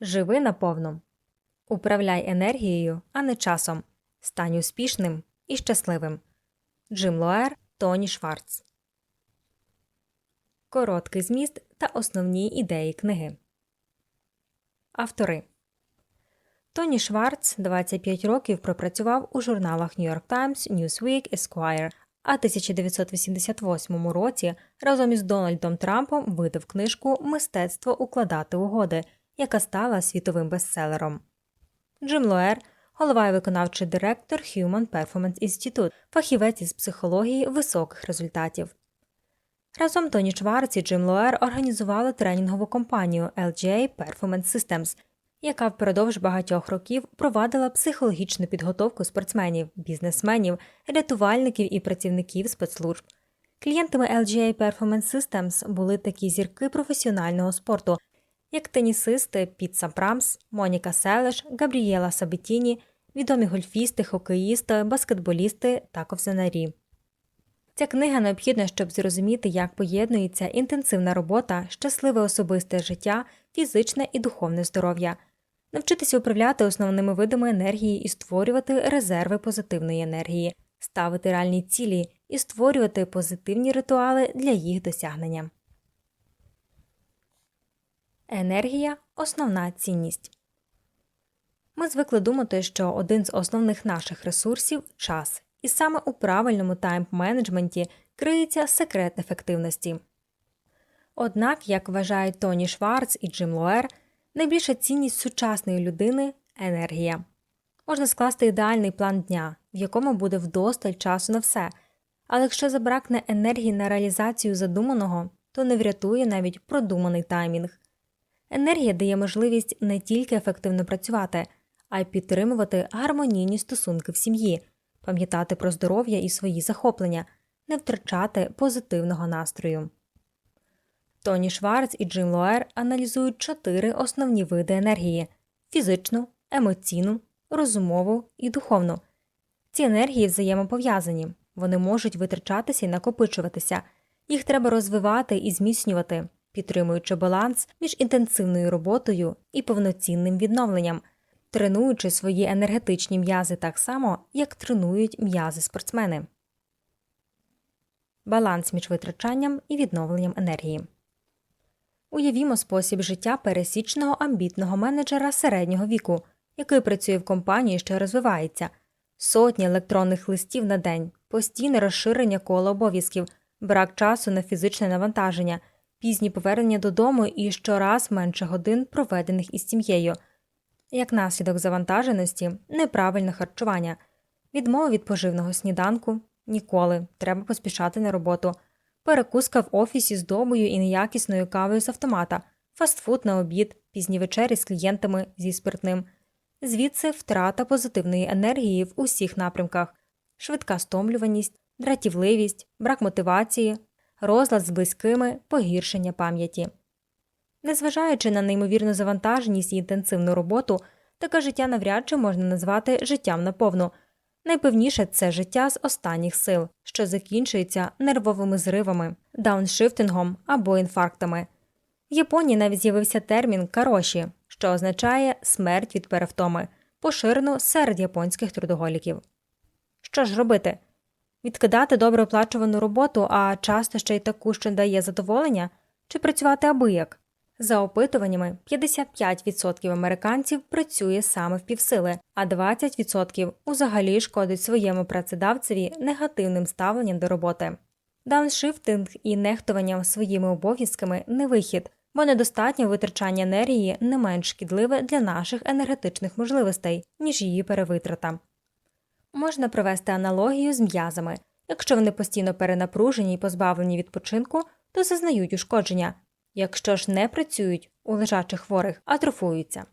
Живи наповну. Управляй енергією, а не часом. Стань успішним і щасливим. Джим Лоер, Тоні Шварц. Короткий зміст та основні ідеї книги. Автори Тоні Шварц 25 років пропрацював у журналах New York Times, Newsweek, Esquire, а 1988 році разом із Дональдом Трампом видав книжку Мистецтво укладати угоди, яка стала світовим бестселером. Джим Лоер, голова і виконавчий директор Human Performance Institute, фахівець із психології високих результатів. Разом Тоні Шварц і Джим Лоер організували тренінгову компанію LGA Performance Systems, яка впродовж багатьох років провадила психологічну підготовку спортсменів, бізнесменів, рятувальників і працівників спецслужб. Клієнтами LGA Performance Systems були такі зірки професіонального спорту, як тенісисти Піт Сампрамс, Моніка Селеш, Габрієла Сабетіні, відомі гольфісти, хокеїсти, баскетболісти та ковзанарі. Ця книга необхідна, щоб зрозуміти, як поєднується інтенсивна робота, щасливе особисте життя, фізичне і духовне здоров'я, навчитися управляти основними видами енергії і створювати резерви позитивної енергії, ставити реальні цілі і створювати позитивні ритуали для їх досягнення. Енергія основна цінність. Ми звикли думати, що один з основних наших ресурсів час, і саме у правильному тайм-менеджменті криється секрет ефективності. Однак, як вважають Тоні Шварц і Джим Лоер, найбільша цінність сучасної людини енергія. Можна скласти ідеальний план дня, в якому буде вдосталь часу на все, але якщо забракне енергії на реалізацію задуманого, то не врятує навіть продуманий таймінг. Енергія дає можливість не тільки ефективно працювати, а й підтримувати гармонійні стосунки в сім'ї, пам'ятати про здоров'я і свої захоплення, не втрачати позитивного настрою. Тоні Шварц і Джим Лоер аналізують чотири основні види енергії фізичну, емоційну, розумову і духовну. Ці енергії взаємопов'язані, вони можуть витрачатися і накопичуватися, їх треба розвивати і зміцнювати, підтримуючи баланс між інтенсивною роботою і повноцінним відновленням, тренуючи свої енергетичні м'язи так само, як тренують м'язи спортсмени. Баланс між витрачанням і відновленням енергії. Уявімо спосіб життя пересічного амбітного менеджера середнього віку, який працює в компанії, що розвивається, сотні електронних листів на день, постійне розширення кола обов'язків, брак часу на фізичне навантаження, пізні повернення додому і щораз менше годин, проведених із сім'єю, як наслідок завантаженості, неправильне харчування, відмова від поживного сніданку. Ніколи. Треба поспішати на роботу. Перекуска в офісі з добою і неякісною кавою з автомата, фастфуд на обід, пізні вечері з клієнтами зі спиртним, звідси втрата позитивної енергії в усіх напрямках, швидка стомлюваність, дратівливість, брак мотивації, розлад з близькими, погіршення пам'яті. Незважаючи на неймовірну завантаженість і інтенсивну роботу, таке життя навряд чи можна назвати життям наповну – Найпевніше це життя з останніх сил, що закінчується нервовими зривами, дауншифтингом або інфарктами. В Японії навіть з'явився термін кароші, що означає смерть від перевтоми, поширено серед японських трудоголіків. Що ж робити? Відкидати добре оплачувану роботу, а часто ще й таку, що дає задоволення, чи працювати абияк? За опитуваннями, 55% американців працює саме в півсили, а 20% узагалі шкодить своєму працедавцеві негативним ставленням до роботи. Дауншифтинг і нехтування своїми обов'язками не вихід, бо недостатнє витрачання енергії не менш шкідливе для наших енергетичних можливостей, ніж її перевитрата. Можна провести аналогію з м'язами. Якщо вони постійно перенапружені і позбавлені відпочинку, то зазнають ушкодження якщо ж не працюють у лежачих хворих, атрофуються.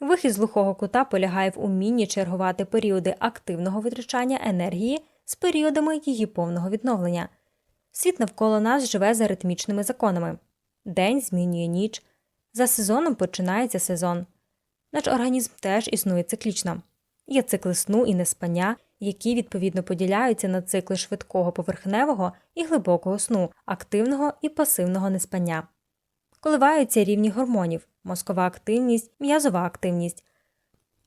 Вихід з глухого кута полягає в умінні чергувати періоди активного витрачання енергії з періодами її повного відновлення. Світ навколо нас живе за ритмічними законами день змінює ніч, за сезоном починається сезон. Наш організм теж існує циклічно. Є цикли сну і неспання, які відповідно поділяються на цикли швидкого поверхневого і глибокого сну, активного і пасивного неспання. Коливаються рівні гормонів, мозкова активність, м'язова активність.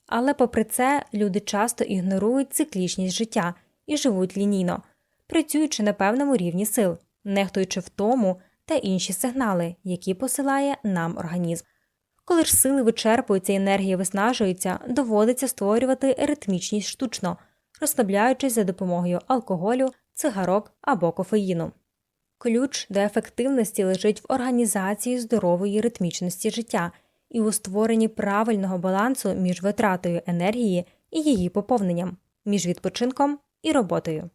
Але, попри це, люди часто ігнорують циклічність життя і живуть лінійно, працюючи на певному рівні сил, нехтуючи втому та інші сигнали, які посилає нам організм. Коли ж сили вичерпуються і енергія виснажується, доводиться створювати ритмічність штучно, розслабляючись за допомогою алкоголю, цигарок або кофеїну. Ключ до ефективності лежить в організації здорової ритмічності життя і у створенні правильного балансу між витратою енергії і її поповненням, між відпочинком і роботою.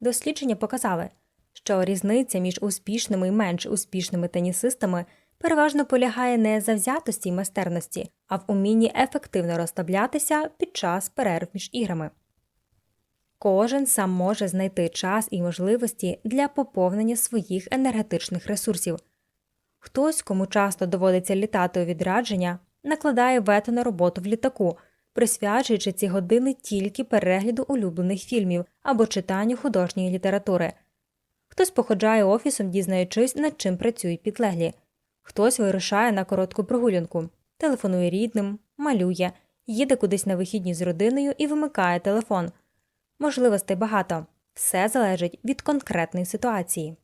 Дослідження показали, що різниця між успішними і менш успішними тенісистами переважно полягає не завзятості й майстерності, а в умінні ефективно розслаблятися під час перерв між іграми. Кожен сам може знайти час і можливості для поповнення своїх енергетичних ресурсів. Хтось, кому часто доводиться літати у відрядження, накладає вето на роботу в літаку, присвячуючи ці години тільки перегляду улюблених фільмів або читанню художньої літератури. Хтось походжає офісом, дізнаючись, над чим працюють підлеглі, хтось вирушає на коротку прогулянку, телефонує рідним, малює, їде кудись на вихідні з родиною і вимикає телефон. Можливостей багато. Все залежить від конкретної ситуації.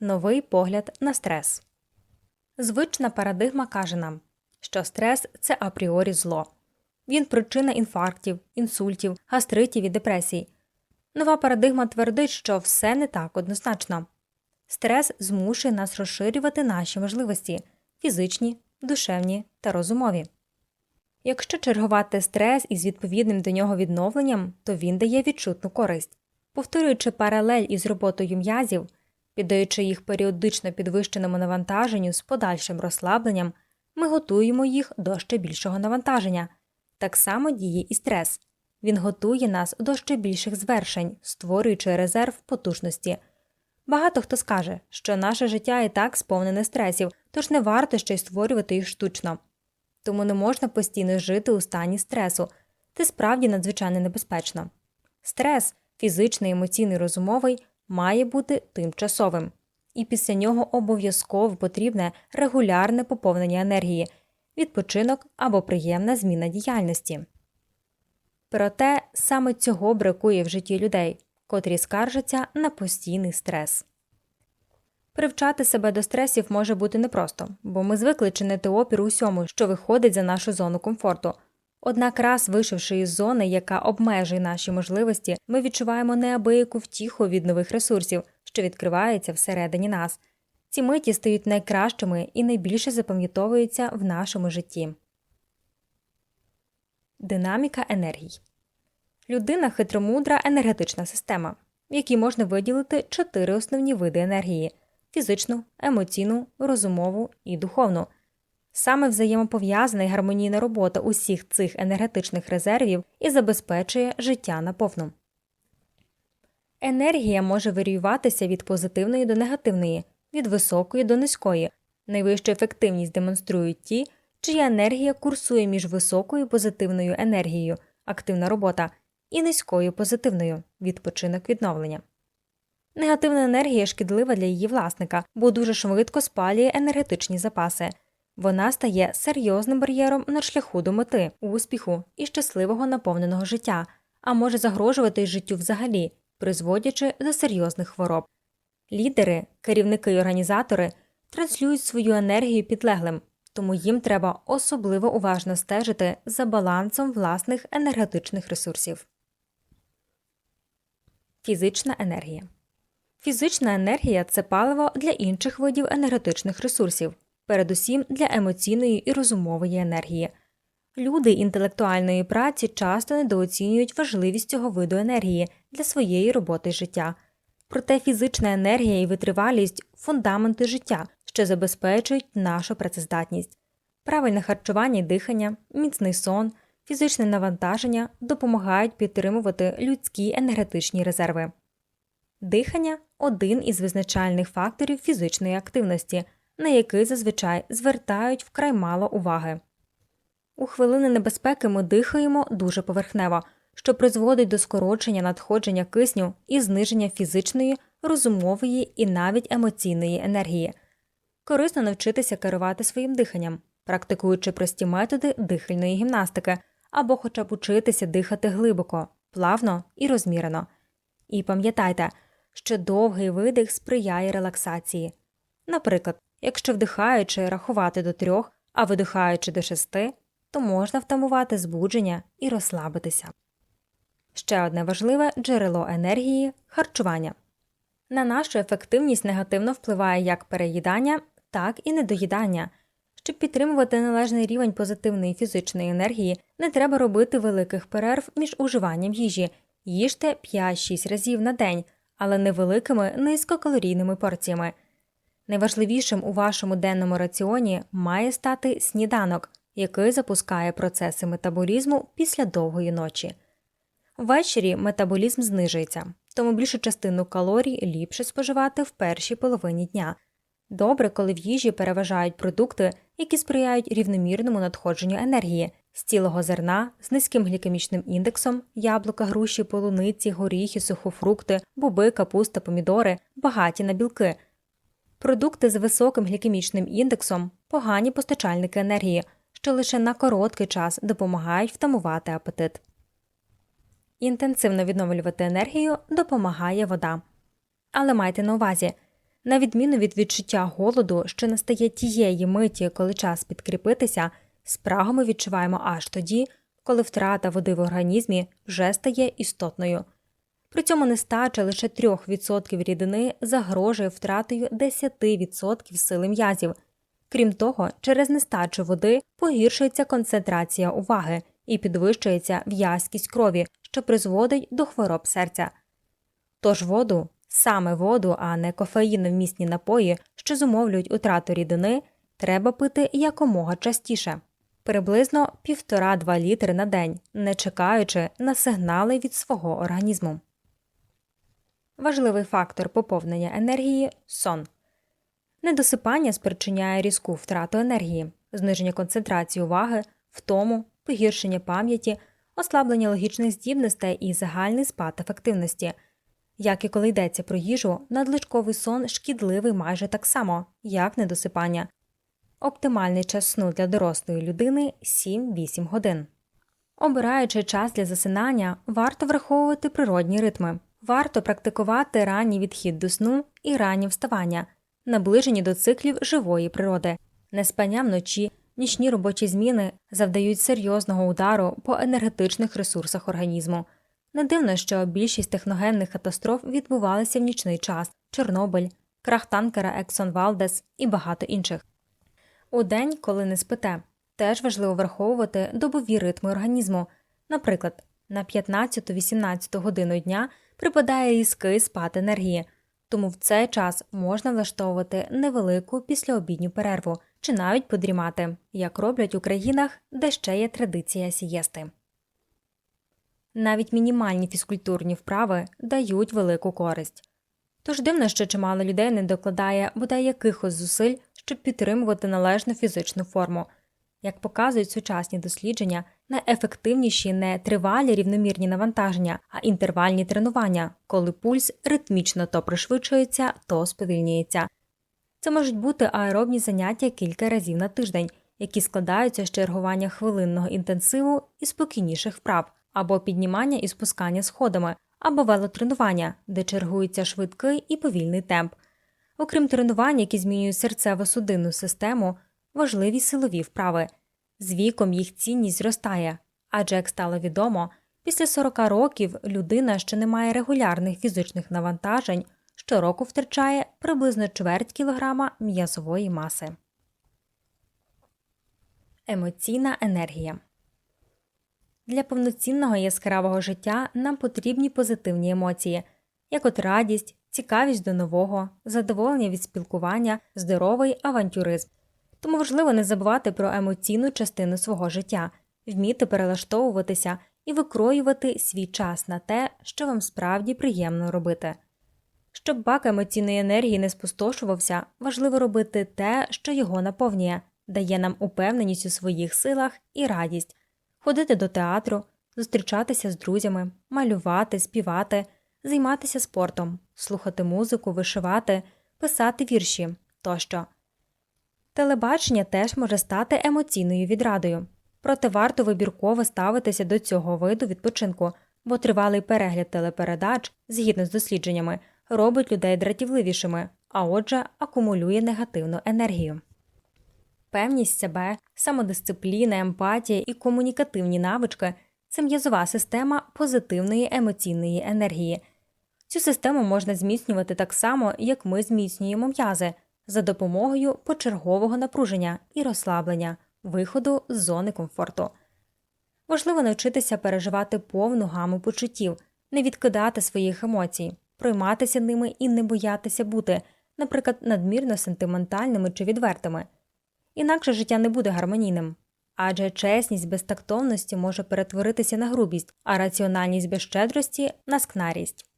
Новий погляд на стрес. Звична парадигма каже нам, що стрес це апріорі зло. Він причина інфарктів, інсультів, гастритів і депресій. Нова парадигма твердить, що все не так однозначно. Стрес змушує нас розширювати наші можливості фізичні, душевні та розумові. Якщо чергувати стрес із відповідним до нього відновленням, то він дає відчутну користь. Повторюючи паралель із роботою м'язів, піддаючи їх періодично підвищеному навантаженню з подальшим розслабленням, ми готуємо їх до ще більшого навантаження. Так само діє і стрес. Він готує нас до ще більших звершень, створюючи резерв потужності. Багато хто скаже, що наше життя і так сповнене стресів, тож не варто ще й створювати їх штучно. Тому не можна постійно жити у стані стресу, це справді надзвичайно небезпечно. Стрес, фізичний, емоційний, розумовий, має бути тимчасовим, і після нього обов'язково потрібне регулярне поповнення енергії, відпочинок або приємна зміна діяльності. Проте саме цього бракує в житті людей, котрі скаржаться на постійний стрес. Привчати себе до стресів може бути непросто, бо ми звикли чинити опір усьому, що виходить за нашу зону комфорту. Однак, раз вийшовши із зони, яка обмежує наші можливості, ми відчуваємо неабияку втіху від нових ресурсів, що відкриваються всередині нас. Ці миті стають найкращими і найбільше запам'ятовуються в нашому житті. Динаміка енергій людина хитромудра енергетична система, в якій можна виділити чотири основні види енергії фізичну, емоційну, розумову і духовну. Саме взаємопов'язана і гармонійна робота усіх цих енергетичних резервів і забезпечує життя наповну. Енергія може варіюватися від позитивної до негативної, від високої до низької. Найвищу ефективність демонструють ті, чия енергія курсує між високою позитивною енергією, активна робота, і низькою позитивною відпочинок відновлення. Негативна енергія шкідлива для її власника, бо дуже швидко спалює енергетичні запаси. Вона стає серйозним бар'єром на шляху до мети, успіху і щасливого наповненого життя, а може загрожувати життю взагалі, призводячи до серйозних хвороб. Лідери, керівники й організатори транслюють свою енергію підлеглим, тому їм треба особливо уважно стежити за балансом власних енергетичних ресурсів. Фізична енергія Фізична енергія це паливо для інших видів енергетичних ресурсів, передусім для емоційної і розумової енергії. Люди інтелектуальної праці часто недооцінюють важливість цього виду енергії для своєї роботи життя. Проте фізична енергія і витривалість фундаменти життя, що забезпечують нашу працездатність. Правильне харчування і дихання, міцний сон, фізичне навантаження допомагають підтримувати людські енергетичні резерви. Дихання один із визначальних факторів фізичної активності, на який зазвичай звертають вкрай мало уваги. У хвилини небезпеки ми дихаємо дуже поверхнево, що призводить до скорочення надходження кисню і зниження фізичної, розумової і навіть емоційної енергії. Корисно навчитися керувати своїм диханням, практикуючи прості методи дихальної гімнастики або хоча б учитися дихати глибоко, плавно і розмірено. І пам'ятайте, що довгий видих сприяє релаксації. Наприклад, якщо вдихаючи рахувати до трьох, а видихаючи до шести, то можна втамувати збудження і розслабитися. Ще одне важливе джерело енергії харчування. На нашу ефективність негативно впливає як переїдання, так і недоїдання. Щоб підтримувати належний рівень позитивної фізичної енергії, не треба робити великих перерв між уживанням їжі, їжте 5-6 разів на день, але невеликими низькокалорійними порціями. Найважливішим у вашому денному раціоні має стати сніданок, який запускає процеси метаболізму після довгої ночі. Ввечері метаболізм знижується, тому більшу частину калорій ліпше споживати в першій половині дня. Добре, коли в їжі переважають продукти, які сприяють рівномірному надходженню енергії з цілого зерна, з низьким глікемічним індексом, яблука, груші, полуниці, горіхи, сухофрукти, боби, капуста, помідори, багаті на білки. Продукти з високим глікемічним індексом погані постачальники енергії, що лише на короткий час допомагають втамувати апетит. Інтенсивно відновлювати енергію допомагає вода. Але майте на увазі, на відміну від відчуття голоду, що настає тієї миті, коли час підкріпитися, спрагу ми відчуваємо аж тоді, коли втрата води в організмі вже стає істотною. При цьому нестача лише 3% рідини загрожує втратою 10% сили м'язів. Крім того, через нестачу води погіршується концентрація уваги і підвищується в'язкість крові, що призводить до хвороб серця. Тож воду, саме воду, а не кофеїновмісні напої, що зумовлюють утрату рідини, треба пити якомога частіше приблизно 1,5-2 літри на день, не чекаючи на сигнали від свого організму. Важливий фактор поповнення енергії сон. Недосипання спричиняє різку втрату енергії, зниження концентрації уваги, втому, погіршення пам'яті, ослаблення логічних здібностей і загальний спад ефективності. Як і коли йдеться про їжу, надлишковий сон шкідливий майже так само, як недосипання. Оптимальний час сну для дорослої людини 7-8 годин. Обираючи час для засинання, варто враховувати природні ритми. Варто практикувати ранній відхід до сну і раннє вставання, наближені до циклів живої природи, неспання вночі, нічні робочі зміни завдають серйозного удару по енергетичних ресурсах організму. Не дивно, що більшість техногенних катастроф відбувалися в нічний час Чорнобиль, крах танкера Ексон Валдес і багато інших. У день, коли не спите, теж важливо враховувати добові ритми організму. Наприклад, на 15-18 годину дня припадає різкий спад енергії, тому в цей час можна влаштовувати невелику післяобідню перерву чи навіть подрімати, як роблять у країнах, де ще є традиція сієсти. Навіть мінімальні фізкультурні вправи дають велику користь. Тож дивно, що чимало людей не докладає бодай якихось зусиль, щоб підтримувати належну фізичну форму. Як показують сучасні дослідження, найефективніші не тривалі рівномірні навантаження, а інтервальні тренування, коли пульс ритмічно то пришвидшується, то сповільнюється. Це можуть бути аеробні заняття кілька разів на тиждень, які складаються з чергування хвилинного інтенсиву і спокійніших вправ, або піднімання і спускання сходами, або велотренування, де чергується швидкий і повільний темп. Окрім тренувань, які змінюють серцево-судинну систему, важливі силові вправи. З віком їх цінність зростає, адже, як стало відомо, після 40 років людина, що не має регулярних фізичних навантажень, щороку втрачає приблизно чверть кілограма м'язової маси. Емоційна енергія для повноцінного яскравого життя нам потрібні позитивні емоції, як от радість, цікавість до нового, задоволення від спілкування, здоровий авантюризм. Тому важливо не забувати про емоційну частину свого життя, вміти перелаштовуватися і викроювати свій час на те, що вам справді приємно робити. Щоб бак емоційної енергії не спустошувався, важливо робити те, що його наповнює, дає нам упевненість у своїх силах і радість, ходити до театру, зустрічатися з друзями, малювати, співати, займатися спортом, слухати музику, вишивати, писати вірші тощо. Телебачення теж може стати емоційною відрадою, проте варто вибірково ставитися до цього виду відпочинку, бо тривалий перегляд телепередач, згідно з дослідженнями, робить людей дратівливішими, а отже, акумулює негативну енергію. Певність себе, самодисципліна, емпатія і комунікативні навички це м'язова система позитивної емоційної енергії. Цю систему можна зміцнювати так само, як ми зміцнюємо м'язи за допомогою почергового напруження і розслаблення, виходу з зони комфорту. Важливо навчитися переживати повну гаму почуттів, не відкидати своїх емоцій, пройматися ними і не боятися бути, наприклад, надмірно сентиментальними чи відвертими. Інакше життя не буде гармонійним. Адже чесність без тактовності може перетворитися на грубість, а раціональність без щедрості на скнарість.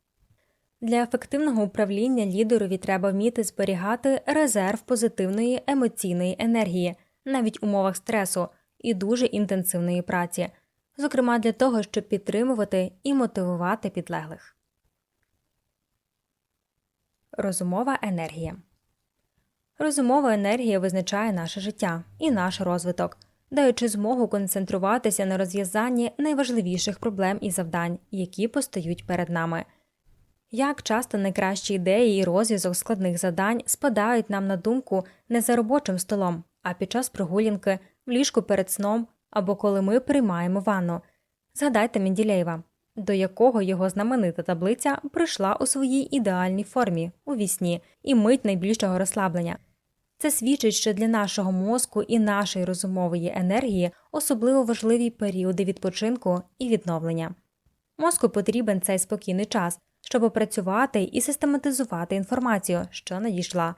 Для ефективного управління лідерові треба вміти зберігати резерв позитивної емоційної енергії, навіть в умовах стресу і дуже інтенсивної праці, зокрема для того, щоб підтримувати і мотивувати підлеглих. Розумова енергія Розумова енергія визначає наше життя і наш розвиток, даючи змогу концентруватися на розв'язанні найважливіших проблем і завдань, які постають перед нами. Як часто найкращі ідеї і розв'язок складних завдань спадають нам на думку не за робочим столом, а під час прогулянки, в ліжку перед сном або коли ми приймаємо ванну. Згадайте Менділеєва, до якого його знаменита таблиця прийшла у своїй ідеальній формі у вісні і мить найбільшого розслаблення. Це свідчить, що для нашого мозку і нашої розумової енергії особливо важливі періоди відпочинку і відновлення. Мозку потрібен цей спокійний час, щоб опрацювати і систематизувати інформацію, що надійшла.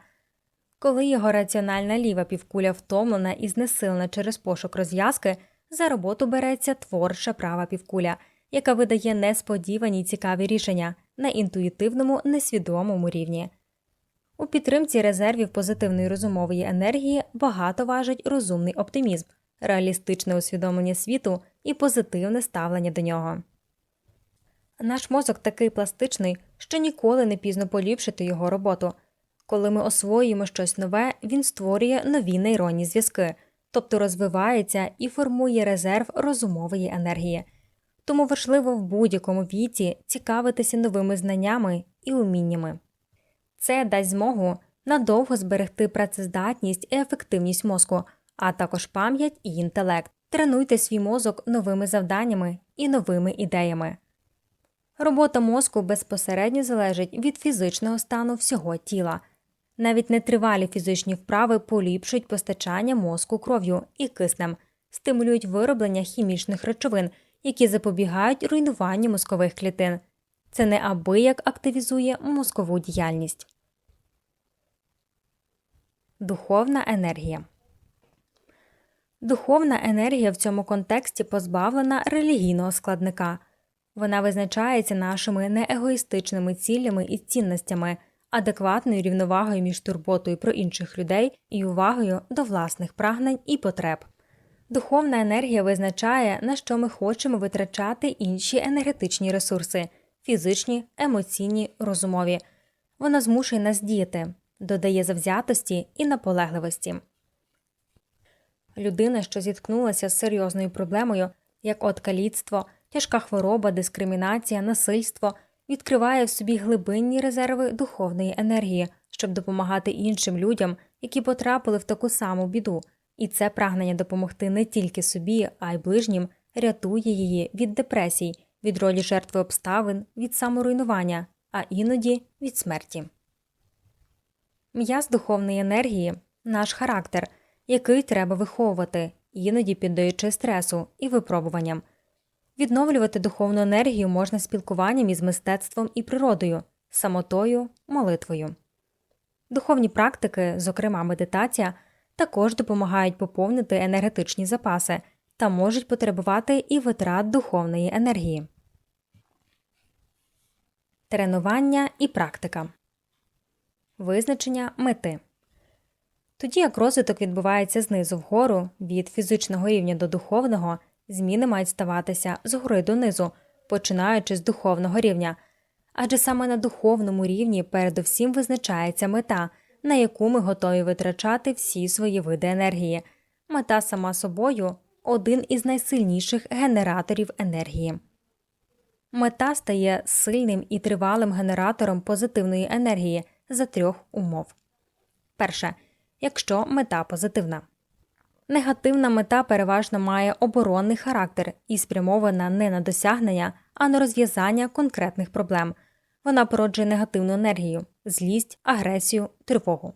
Коли його раціональна ліва півкуля втомлена і знесилена через пошук розв'язки, за роботу береться творча права півкуля, яка видає несподівані цікаві рішення на інтуїтивному несвідомому рівні. У підтримці резервів позитивної розумової енергії багато важить розумний оптимізм, реалістичне усвідомлення світу і позитивне ставлення до нього. Наш мозок такий пластичний, що ніколи не пізно поліпшити його роботу. Коли ми освоюємо щось нове, він створює нові нейронні зв'язки, тобто розвивається і формує резерв розумової енергії. Тому важливо в будь-якому віці цікавитися новими знаннями і уміннями. Це дасть змогу надовго зберегти працездатність і ефективність мозку, а також пам'ять і інтелект. Тренуйте свій мозок новими завданнями і новими ідеями. Робота мозку безпосередньо залежить від фізичного стану всього тіла. Навіть нетривалі фізичні вправи поліпшують постачання мозку кров'ю і киснем, стимулюють вироблення хімічних речовин, які запобігають руйнуванню мозкових клітин. Це неабияк активізує мозкову діяльність. Духовна енергія Духовна енергія в цьому контексті позбавлена релігійного складника. Вона визначається нашими неегоїстичними цілями і цінностями, адекватною рівновагою між турботою про інших людей і увагою до власних прагнень і потреб. Духовна енергія визначає, на що ми хочемо витрачати інші енергетичні ресурси фізичні, емоційні, розумові. Вона змушує нас діяти, додає завзятості і наполегливості. Людина, що зіткнулася з серйозною проблемою, як от каліцтво, тяжка хвороба, дискримінація, насильство, відкриває в собі глибинні резерви духовної енергії, щоб допомагати іншим людям, які потрапили в таку саму біду, і це прагнення допомогти не тільки собі, а й ближнім рятує її від депресій, від ролі жертви обставин, від саморуйнування, а іноді від смерті. М'яз духовної енергії наш характер, який треба виховувати, іноді піддаючи стресу і випробуванням. Відновлювати духовну енергію можна спілкуванням із мистецтвом і природою, самотою, молитвою. Духовні практики, зокрема медитація, також допомагають поповнити енергетичні запаси та можуть потребувати і витрат духовної енергії. Тренування і практика. Визначення мети. Тоді як розвиток відбувається знизу вгору від фізичного рівня до духовного, зміни мають ставатися згори донизу, починаючи з духовного рівня, адже саме на духовному рівні передовсім визначається мета, на яку ми готові витрачати всі свої види енергії. Мета сама собою один із найсильніших генераторів енергії. Мета стає сильним і тривалим генератором позитивної енергії за трьох умов. Перше, якщо мета позитивна. Негативна мета переважно має оборонний характер і спрямована не на досягнення, а на розв'язання конкретних проблем. Вона породжує негативну енергію, злість, агресію, тривогу.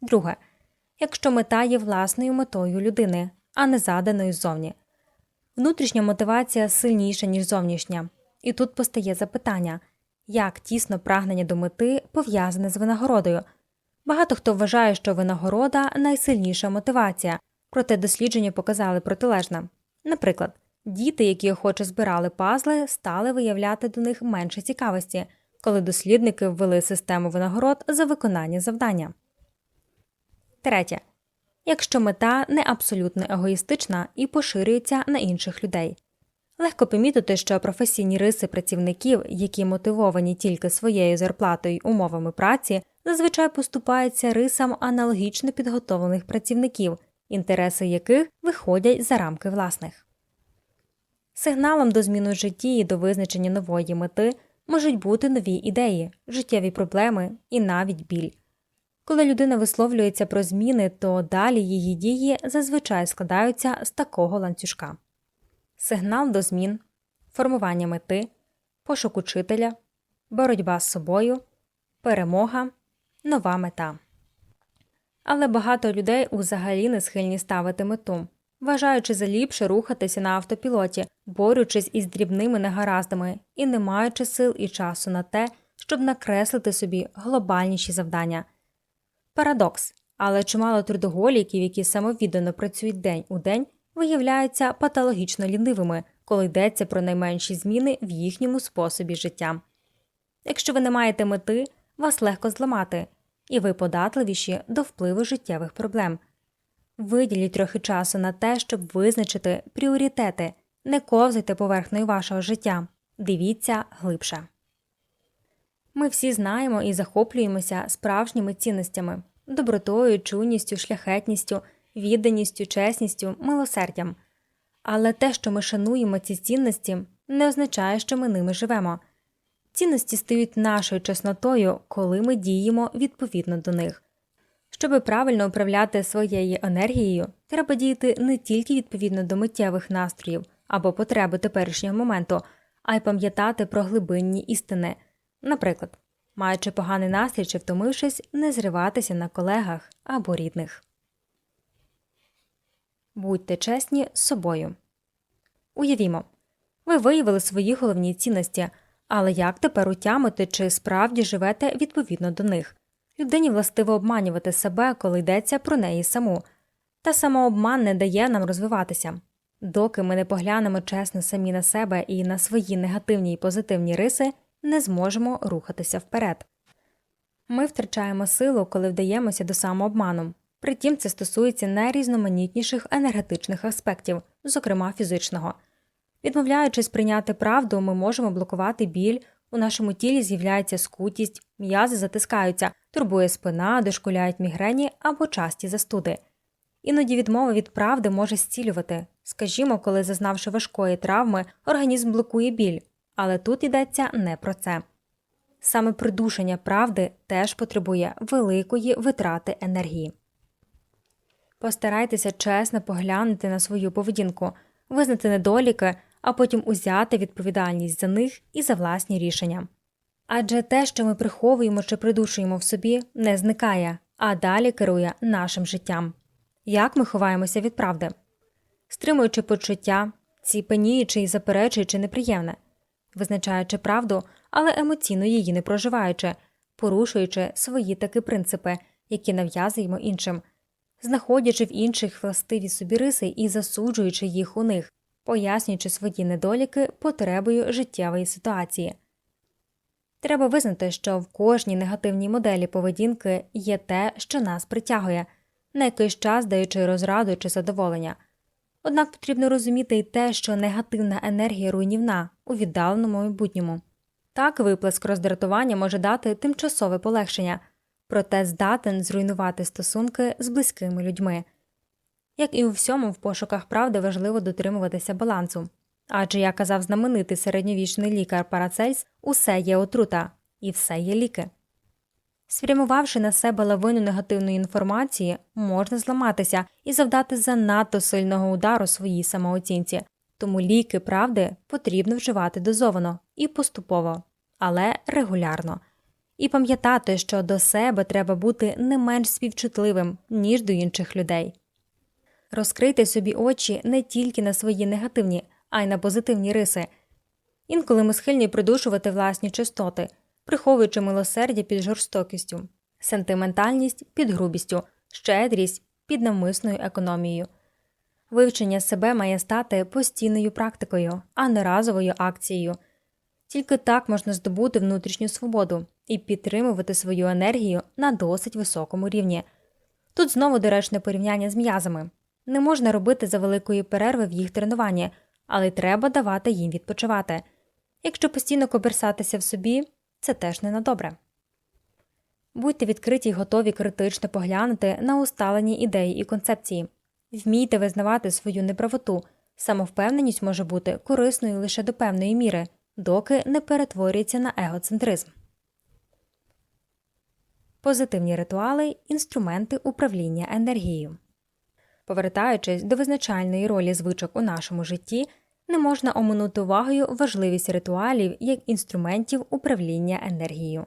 Друге, якщо мета є власною метою людини, а не заданою ззовні. Внутрішня мотивація сильніша, ніж зовнішня, і тут постає запитання, як тісно прагнення до мети пов'язане з винагородою. Багато хто вважає, що винагорода найсильніша мотивація, проте дослідження показали протилежне. Наприклад, діти, які охоче збирали пазли, стали виявляти до них менше цікавості, коли дослідники ввели систему винагород за виконання завдання. Третє. Якщо мета не абсолютно егоїстична і поширюється на інших людей. Легко помітити, що професійні риси працівників, які мотивовані тільки своєю зарплатою й умовами праці, зазвичай поступаються рисам аналогічно підготовлених працівників, інтереси яких виходять за рамки власних. Сигналом до зміни в житті і до визначення нової мети можуть бути нові ідеї, життєві проблеми і навіть біль. Коли людина висловлюється про зміни, то далі її дії зазвичай складаються з такого ланцюжка сигнал до змін, формування мети, пошук учителя, боротьба з собою, перемога, нова мета. Але багато людей взагалі не схильні ставити мету, вважаючи за ліпше рухатися на автопілоті, борючись із дрібними негараздами і не маючи сил і часу на те, щоб накреслити собі глобальніші завдання. Парадокс, але чимало трудоголіків, які самовіддано працюють день у день, виявляються патологічно лінивими, коли йдеться про найменші зміни в їхньому способі життя. Якщо ви не маєте мети, вас легко зламати, і ви податливіші до впливу життєвих проблем. Виділіть трохи часу на те, щоб визначити пріоритети, не ковзайте поверхнею вашого життя, дивіться глибше. Ми всі знаємо і захоплюємося справжніми цінностями, добротою, чуйністю, шляхетністю, відданістю, чесністю, милосердям. Але те, що ми шануємо ці цінності, не означає, що ми ними живемо. Цінності стають нашою чеснотою, коли ми діємо відповідно до них. Щоби правильно управляти своєю енергією, треба діяти не тільки відповідно до миттєвих настроїв або потреби теперішнього моменту, а й пам'ятати про глибинні істини. Наприклад, маючи поганий настрій чи втомившись, не зриватися на колегах або рідних. Будьте чесні з собою. Уявімо, ви виявили свої головні цінності, але як тепер утямити, чи справді живете відповідно до них? Людині властиво обманювати себе, коли йдеться про неї саму, та самообман не дає нам розвиватися. Доки ми не поглянемо чесно самі на себе і на свої негативні і позитивні риси, не зможемо рухатися вперед. Ми втрачаємо силу, коли вдаємося до самообману. Притім, це стосується найрізноманітніших енергетичних аспектів, зокрема фізичного. Відмовляючись прийняти правду, ми можемо блокувати біль, у нашому тілі з'являється скутість, м'язи затискаються, турбує спина, дошкуляють мігрені або часті застуди. Іноді відмова від правди може зцілювати. Скажімо, коли, зазнавши важкої травми, організм блокує біль, але тут йдеться не про це. Саме придушення правди теж потребує великої витрати енергії. Постарайтеся чесно поглянути на свою поведінку, визнати недоліки, а потім узяти відповідальність за них і за власні рішення. Адже те, що ми приховуємо чи придушуємо в собі, не зникає, а далі керує нашим життям. Як ми ховаємося від правди, стримуючи почуття, ціпеніючи і заперечуючи неприємне, визначаючи правду, але емоційно її не проживаючи, порушуючи свої таки принципи, які нав'язуємо іншим знаходячи в інших властиві собі риси і засуджуючи їх у них, пояснюючи свої недоліки потребою життєвої ситуації. Треба визнати, що в кожній негативній моделі поведінки є те, що нас притягує, на якийсь час даючи розраду чи задоволення. Однак потрібно розуміти й те, що негативна енергія руйнівна у віддаленому майбутньому. Так виплеск роздратування може дати тимчасове полегшення, проте здатен зруйнувати стосунки з близькими людьми. Як і у всьому, в пошуках правди важливо дотримуватися балансу. Адже, як казав знаменитий середньовічний лікар Парацельс, усе є отрута і все є ліки. Спрямувавши на себе лавину негативної інформації, можна зламатися і завдати занадто сильного удару своїй самооцінці, тому ліки правди потрібно вживати дозовано і поступово, але регулярно. І пам'ятати, що до себе треба бути не менш співчутливим, ніж до інших людей. Розкрийте собі очі не тільки на свої негативні, а й на позитивні риси. Інколи ми схильні придушувати власні чистоти, приховуючи милосердя під жорстокістю, сентиментальність під грубістю, щедрість під навмисною економією. Вивчення себе має стати постійною практикою, а не разовою акцією. Тільки так можна здобути внутрішню свободу і підтримувати свою енергію на досить високому рівні. Тут знову доречне порівняння з м'язами. Не можна робити за великої перерви в їх тренуванні, але треба давати їм відпочивати. Якщо постійно коберсатися в собі, це теж не на добре. Будьте відкриті й готові критично поглянути на усталені ідеї і концепції. Вмійте визнавати свою неправоту, самовпевненість може бути корисною лише до певної міри, доки не перетворюється на егоцентризм. Позитивні ритуали інструменти управління енергією. Повертаючись до визначальної ролі звичок у нашому житті, не можна оминути увагою важливість ритуалів як інструментів управління енергією.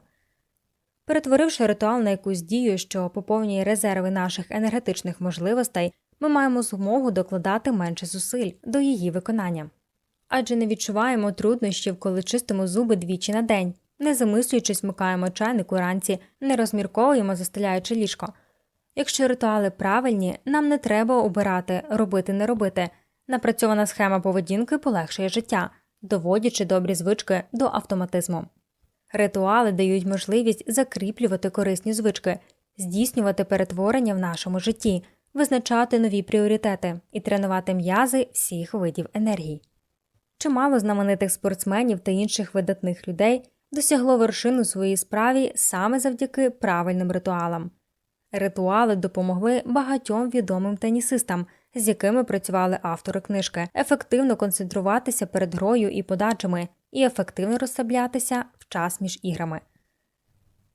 Перетворивши ритуал на якусь дію, що поповнює резерви наших енергетичних можливостей, ми маємо змогу докладати менше зусиль до її виконання. Адже не відчуваємо труднощів, коли чистимо зуби двічі на день, не замислюючись, вмикаємо чайник уранці, не розмірковуємо, застеляючи ліжко. Якщо ритуали правильні, нам не треба обирати робити не робити. Напрацьована схема поведінки полегшує життя, доводячи добрі звички до автоматизму. Ритуали дають можливість закріплювати корисні звички, здійснювати перетворення в нашому житті, визначати нові пріоритети і тренувати м'язи всіх видів енергії. Чимало знаменитих спортсменів та інших видатних людей досягло вершин у своїй справі саме завдяки правильним ритуалам. Ритуали допомогли багатьом відомим тенісистам, з якими працювали автори книжки, ефективно концентруватися перед грою і подачами і ефективно розслаблятися в час між іграми.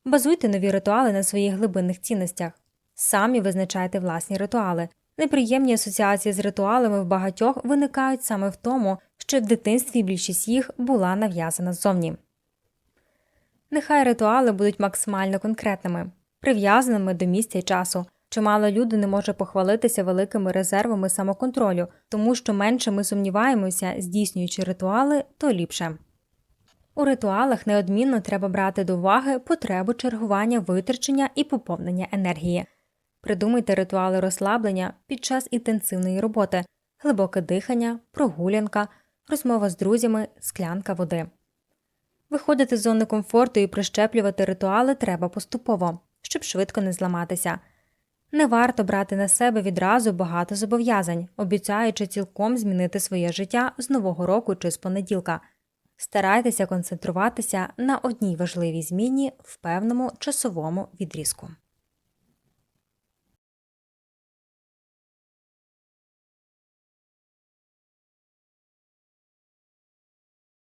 Базуйте нові ритуали на своїх глибинних цінностях, самі визначайте власні ритуали. Неприємні асоціації з ритуалами в багатьох виникають саме в тому, що в дитинстві більшість їх була нав'язана ззовні. Нехай ритуали будуть максимально конкретними, прив'язаними до місця й часу. Чимало людей не може похвалитися великими резервами самоконтролю, тому що менше ми сумніваємося, здійснюючи ритуали, то ліпше. У ритуалах неодмінно треба брати до уваги потребу чергування витрачення і поповнення енергії. Придумайте ритуали розслаблення під час інтенсивної роботи, глибоке дихання, прогулянка, розмова з друзями, склянка води. Виходити з зони комфорту і прищеплювати ритуали треба поступово, щоб швидко не зламатися. Не варто брати на себе відразу багато зобов'язань, обіцяючи цілком змінити своє життя з нового року чи з понеділка. Старайтеся концентруватися на одній важливій зміні в певному часовому відрізку.